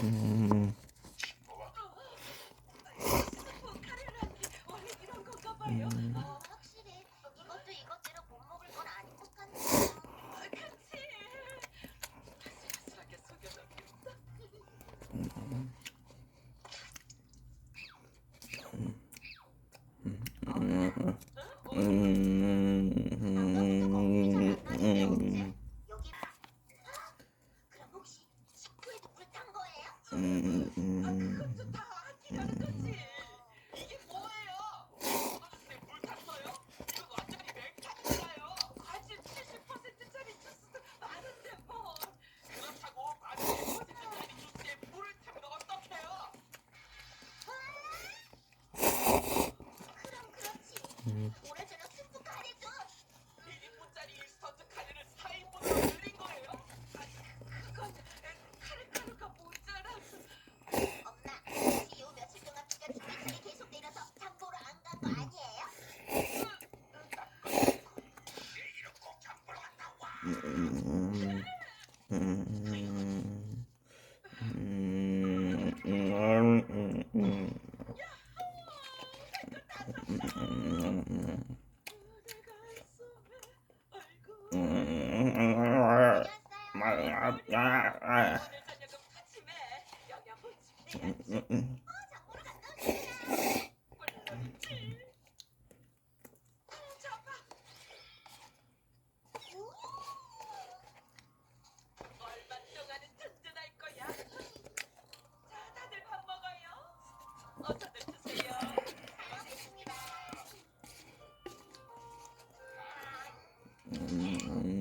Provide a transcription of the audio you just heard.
음. 거예요? 음, 음. 그 음, うん。